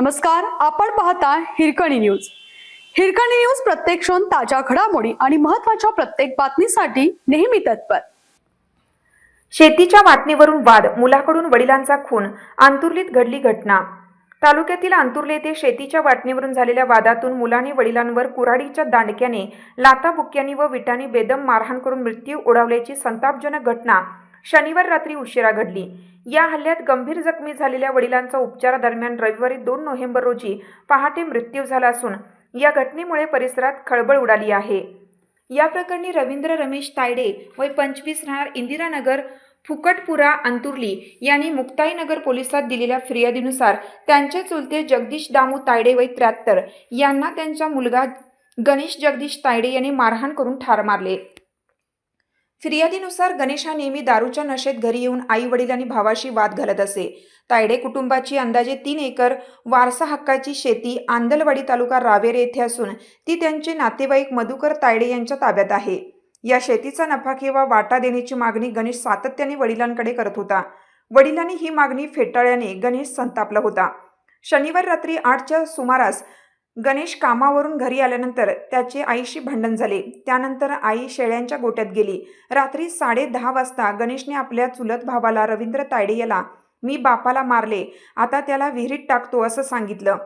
नमस्कार आपण पाहता हिरकणी न्यूज. हिरकणी न्यूज प्रत्येक क्षण ताज्या घडामोडी आणि महत्त्वाच्या प्रत्येक बातमीसाठी नेहमी तत्पर. शेतीच्या बातमीवरून वाद मुलाकडून वडिलांचा खून आंतुर्लीत घडली घटना. तालुक्यातील आंतुर्ले येथे शेतीच्या वाटणीवरून झालेल्या वादातून मुलाने वडिलांवर कुऱ्हाडीच्या दांडक्याने लाताबुक्क्यांनी व विटांनी बेदम मारहाण करून मृत्यू ओढावल्याची संतापजनक घटना शनिवार रात्री उशिरा घडली. या हल्ल्यात गंभीर जखमी झालेल्या वडिलांचा उपचारादरम्यान रविवारी दोन नोव्हेंबर रोजी पहाटे मृत्यू झाला असून या घटनेमुळे परिसरात खळबळ उडाली आहे. या प्रकरणी रवींद्र रमेश तायडे वय पंचवीस राहणार इंदिरानगर फुकटपुरा अंतुर्ली यांनी मुक्ताईनगर पोलिसात दिलेल्या फिर्यादीनुसार त्यांचे चुलते जगदीश दामू तायडे वय त्र्याहत्तर यांना त्यांचा मुलगा गणेश जगदीश तायडे यांनी मारहाण करून ठार मारले. फिर्यादीनुसार गणेश हा नेहमी दारूच्या नशेत घरी येऊन आई वडील आणि भावाशी वाद घालत असे. तायडे कुटुंबाची अंदाजे तीन एकर वारसा हक्काची शेती आंदलवाडी तालुका रावेर येथे असून ती त्यांचे नातेवाईक मधुकर तायडे यांच्या ताब्यात आहे. या शेतीचा नफा किंवा वाटा देण्याची मागणी गणेश सातत्याने वडिलांकडे करत होता. वडिलांनी ही मागणी फेटाळल्याने गणेश संतापला होता. शनिवार रात्री आठच्या सुमारास गणेश कामावरून घरी आल्यानंतर त्याचे आईशी भांडण झाले. त्यानंतर आई शेळ्यांच्या गोट्यात गेली. रात्री साडे दहा वाजता गणेशने आपल्या चुलत भावाला रवींद्र तायडे याला मी बापाला मारले आता त्याला विहिरीत टाकतो असं सांगितलं.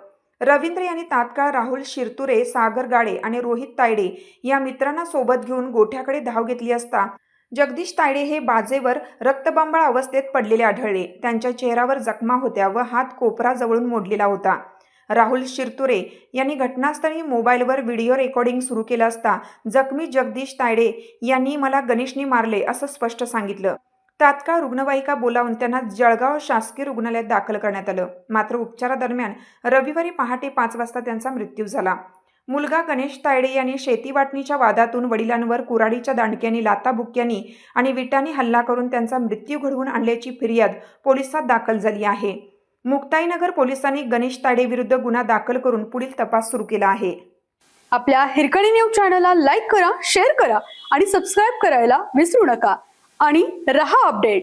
रवींद्र यांनी तात्काळ राहुल शिरतुरे सागर गाडे आणि रोहित तायडे या मित्रांना सोबत घेऊन गोठ्याकडे धाव घेतली असता जगदीश तायडे हे बाजेवर रक्तबंबाळ अवस्थेत पडलेले आढळले. त्यांच्या चेहऱ्यावर जखमा होत्या व हात कोपराजवळून मोडलेला होता. राहुल शिरतुरे यांनी घटनास्थळी मोबाईलवर व्हिडिओ रेकॉर्डिंग सुरू केलं असता जखमी जगदीश तायडे यांनी मला गणेशनी मारले असं स्पष्ट सांगितलं. तात्काळ रुग्णवाहिका बोलावून त्यांना जळगाव शासकीय रुग्णालयात दाखल करण्यात आलं. मात्र उपचारादरम्यान रविवारी पहाटे पाच वाजता त्यांचा मृत्यू झाला. मुलगा गणेश तायडे यांनी शेती वाटणीच्या वादातून वडिलांवर कुऱ्हाडीच्या दांडक्यांनी लाताबुक्यांनी आणि विटांनी हल्ला करून त्यांचा मृत्यू घडवून आणल्याची फिर्याद पोलिसात दाखल झाली आहे. मुक्ताईनगर पोलिसांनी गणेश ताडे विरुद्ध गुन्हा दाखल करून पुढील तपास सुरू केला आहे. आपल्या हिरकणी न्यूज चॅनलला लाईक करा शेअर करा आणि सबस्क्राईब करायला विसरू नका. आणि रहा अपडेट.